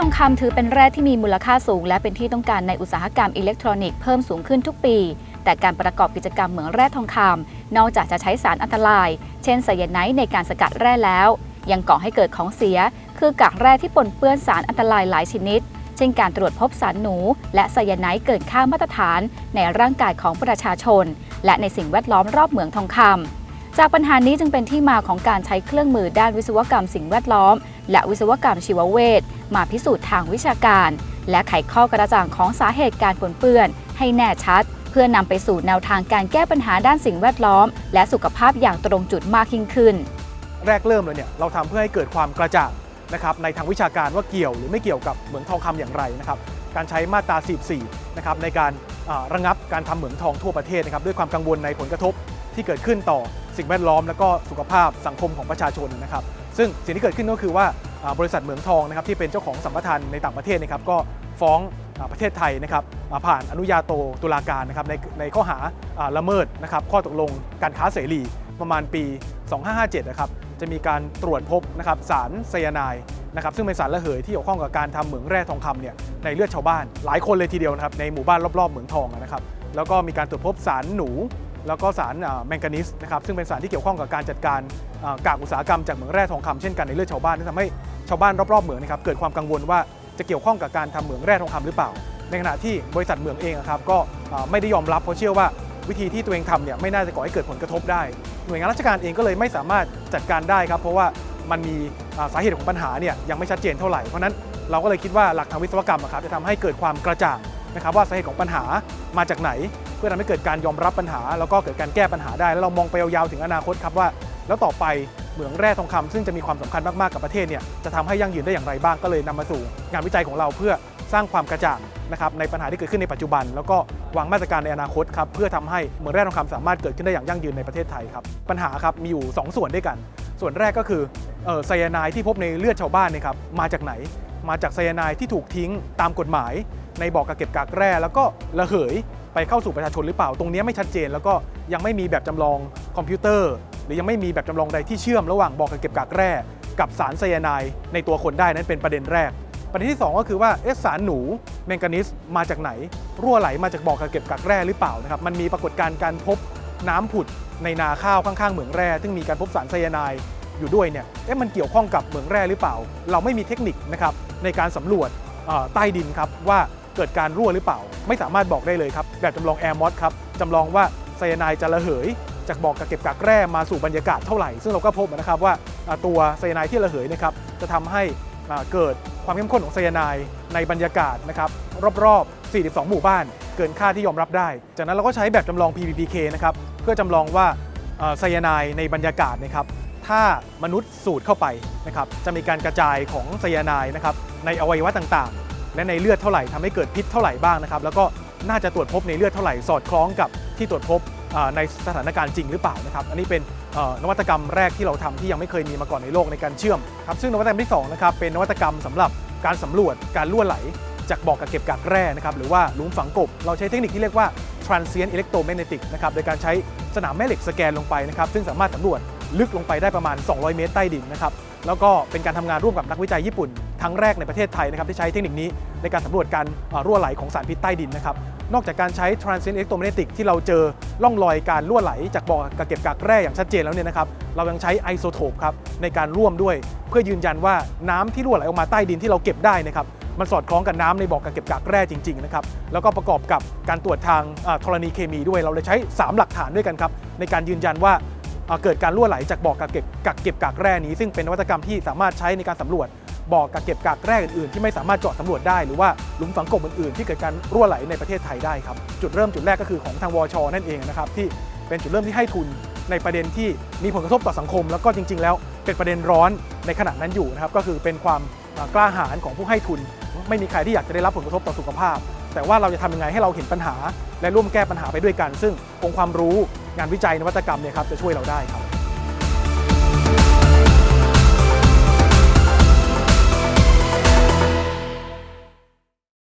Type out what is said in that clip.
ทองคำถือเป็นแร่ที่มีมูลค่าสูง และเป็นที่ต้องการในอุตสาหกรรมอิเล็กทรอนิกส์เพิ่มสูงขึ้นทุกปี แต่การประกอบกิจกรรมเหมืองแร่ทองคำนอกจากจะใช้สารอันตราย เช่นไซยาไนด์ในการสกัดแร่แล้ว ยังก่อให้เกิดของเสีย คือกากแร่ที่ปนเปื้อนสารอันตรายหลายชนิด เช่นการตรวจพบสารหนู และไซยาไนด์เกินค่ามาตรฐาน ในร่างกายของประชาชน และในสิ่งแวดล้อมรอบเหมืองทองคำจากปัญหานี้จึงเป็นที่มาของการใช้เครื่องมือด้านวิศวกรรมสิ่งแวดล้อม และวิศวกรรมชีวเวช มาพิสูจน์ทางวิชาการ และไขข้อกระจ่างของสาเหตุการปนเปื้อน ให้แน่ชัด เพื่อนำไปสู่แนวทางการแก้ปัญหาด้านสิ่งแวดล้อม และสุขภาพอย่างตรงจุดมากยิ่งขึ้น แรกเริ่มเลยเนี่ยเราทำเพื่อให้เกิดความกระจ่างนะครับในทางวิชาการว่าเกี่ยวหรือไม่เกี่ยวกับเหมืองทองคำอย่างไรนะครับการใช้มาตรา 44 นะครับในการระงับการทำเหมืองทองทั่วประเทศนะครับด้วยความกังวลในผลกระทบที่เกิดขึ้นต่อสิ่งแวดล้อม และก็สุขภาพสังคมของประชาชนนะครับ ซึ่งสิ่งที่เกิดขึ้นก็คือว่า บริษัทเหมืองทองนะครับที่เป็นเจ้าของสัมปทานในต่างประเทศนะครับก็ฟ้องประเทศไทยนะครับผ่านอนุญาโตตุลาการนะครับในในข้อหาละเมิดนะครับข้อตกลงการค้าเสรีประมาณปี 2557 นะครับจะมีการตรวจพบนะครับสารไซยาไนด์นะครับซึ่งเป็นสารระเหยที่เกี่ยวข้องกับการทำเหมืองแร่ทองคำเนี่ยในเลือดชาวบ้าน หลายคนเลยทีเดียวนะครับในหมู่บ้านรอบๆเหมืองทองนะครับแล้วก็มีการตรวจพบสารหนู แล้วก็สารแมงกานีสนะครับซึ่งเป็นสารที่เกี่ยวข้องกับการจัดการกากอุตสาหกรรมจากเหมืองแร่ทองคำเช่นกันในเลือดชาวบ้านที่ทำให้ชาวบ้านรอบๆเหมืองนะครับเกิดความกังวลว่าจะเกี่ยวข้องกับการทำเหมืองแร่ทองคำหรือเปล่า ในขณะที่บริษัทเหมืองเองนะครับก็ไม่ได้ยอมรับเพราะเชื่อว่าวิธีที่ตัวเองทำเนี่ยไม่น่าจะก่อให้เกิดผลกระทบได้ หน่วยงานราชการเองก็เลยไม่สามารถจัดการได้ครับเพราะว่ามันมีสาเหตุของปัญหาเนี่ยยังไม่ชัดเจนเท่าไหร่เพราะนั้นเราก็เลยคิดว่าหลักทางวิศวกรรมอะครับจะทำให้เกิดความกระจ่างนะครับว่าสาเหตุของปัญหามาจากไหน พื่อทำให้เกิดการยอมรับปัญหา แล้วก็เกิดการแก้ปัญหาได้ แล้วเรามองไปยาวๆถึงอนาคตครับว่า แล้วต่อไปเหมืองแร่ทองคำซึ่งจะมีความสำคัญมากๆกับประเทศเนี่ยจะทำให้ยั่งยืนได้อย่างไรบ้างก็เลยนำมาสู่ งานวิจัยของเราเพื่อสร้างความกระจ่างนะครับในปัญหาที่เกิดขึ้นในปัจจุบัน แล้วก็วางมาตรการในอนาคตครับเพื่อทำให้เหมืองแร่ทองคำสามารถเกิดขึ้นได้อย่างยั่งยืนในประเทศไทยครับปัญหาครับมีอยู่ 2 ส่วนด้วยกัน ส่วนแรกก็คือไซยาไนด์ที่พบในเลือดชาวบ้านเนยครับมาจากไหน มาจากไซยาไนด์ที่ถูกทิ้งตามกฎหมาย ในบ่อกักเก็บกากแร่ แล้วก็ระเหยไปเข้าสู่ประชาชนหรือเปล่า ตรงนี้ไม่ชัดเจน แล้วก็ยังไม่มีแบบจำลองคอมพิวเตอร์ หรือยังไม่มีแบบจำลองใดที่เชื่อมระหว่างบ่อกักเก็บกากแร่ กับสารไซยาไนด์ในตัวคนได้นั้นเป็นประเด็นแรก ประเด็นที่ 2 ก็คือว่าเอสารหนูแมงกานิสมาจากไหน รั่วไหลมาจากบ่อกักเก็บกากแร่หรือเปล่านะครับมันมีปรากฏการณ์การพบน้ำผุดในนาข้าวข้างๆเหมืองแร่ซึ่งมีการพบสารไซยาไนด์อยู่ด้วยเนี่ยเอ๊ะมันเกี่ยวข้องกับเหมืองแร่หรือเปล่า เราไม่มีเทคนิคนะครับ ในการสำรวจใต้ดินครับว่าเกิดการรั่วหรือเปล่า ไม่สามารถบอกได้เลยครับ แบบจำลองแอร์มอสครับจำลองว่าไซยาไนด์จะระเหย จากบ่อกักเก็บกากแร่มาสู่บรรยากาศเท่าไหร่ ซึ่งเราก็พบนะครับว่าตัวไซยาไนด์ที่ระเหยนะครับจะทำให้เกิดความเข้มข้นของไซยาไนด์ในบรรยากาศนะครับรอบๆ 42 หมู่บ้าน เกินค่าที่ยอมรับได้ จากนั้นเราก็ใช้แบบจำลอง PPPK นะครับเพื่อจำลองว่าอ่าไซยาไนด์ในบรรยากาศนะครับ ถ้ามนุษย์สูดเข้าไปนะครับจะมีการกระจายของไซยาไนด์นะครับในอวัยวะต่างๆ และในเลือดเท่าไหร่ทำให้เกิดพิษเท่าไหร่บ้างนะครับแล้วก็น่าจะตรวจพบในเลือดเท่าไหร่สอดคล้องกับที่ตรวจพบในสถานการณ์จริงหรือเปล่านะครับ อันนี้เป็นนวัตกรรมแรกที่เราทำที่ยังไม่เคยมีมาก่อนในโลกในการเชื่อมครับซึ่งนวัตกรรมที่2นะครับเป็นนวัตกรรมสำหรับการสำรวจการล่วไหล จากบ่อกักเก็บกากแร่นะครับหรือว่าหลุมฝังกบ เราใช้เทคนิคที่เรียกว่า transient electromagnetic นะครับโดยการใช้สนามแม่เหล็กสแกนลงไปนะครับซึ่งสามารถสำรวจ ลึกลงไปได้ประมาณ 200 เมตรใต้ดินนะครับแล้วก็เป็นการทำงานร่วมกับนักวิจัยญี่ปุ่นครั้งแรกในประเทศไทยนะครับที่ใช้เทคนิคนี้ในการสำรวจการรั่วไหลของสารพิษใต้ดินนะครับนอกจากการใช้ transient electromagnetic ที่เราเจอร่องรอยการรั่วไหล จากบ่อกักเก็บกากแร่อย่างชัดเจนแล้วเนี่ยนะครับเรายังใช้ไอโซโทปครับในการร่วมด้วย เพื่อยืนยันว่าน้ำที่รั่วไหลออกมาใต้ดินที่เราเก็บได้นะครับมันสอดคล้องกับน้ำในบ่อกักเก็บกากแร่จริงๆนะครับแล้วก็ประกอบกับการตรวจทางธรณีเคมีด้วย เราเลยใช้ 3 หลักฐานด้วยกันครับในการยืนยันว่า เกิดการรั่วไหลจากบ่อกักเก็บกักเก็บกากแร่นี้ ซึ่งเป็นนวัตกรรมที่สามารถใช้ในการสำรวจบ่อกักเก็บกากแร่อื่นๆที่ไม่สามารถเจาะสำรวจได้ หรือว่าหลุมฝังกบอื่นๆ ที่เกิดการรั่วไหลในประเทศไทยได้ครับจุดเริ่มจุดแรกก็คือของทางวชนั่นเองนะครับที่เป็นจุดเริ่มที่ให้ทุนในประเด็นที่มีผลกระทบต่อสังคม แล้วก็จริง ๆ แล้วเป็นประเด็นร้อนในขณะนั้นอยู่นะครับก็คือเป็นความกล้าหาญของผู้ให้ทุน ไม่มีใครที่อยากจะได้รับผลกระทบต่อสุขภาพ แต่ว่าเราจะทำยังไงให้เราเห็นปัญหา และร่วมแก้ปัญหาไปด้วยกัน ซึ่งองค์ความรู้ งานวิจัยนวัตกรรมเนี่ยครับจะช่วยเราได้ครับ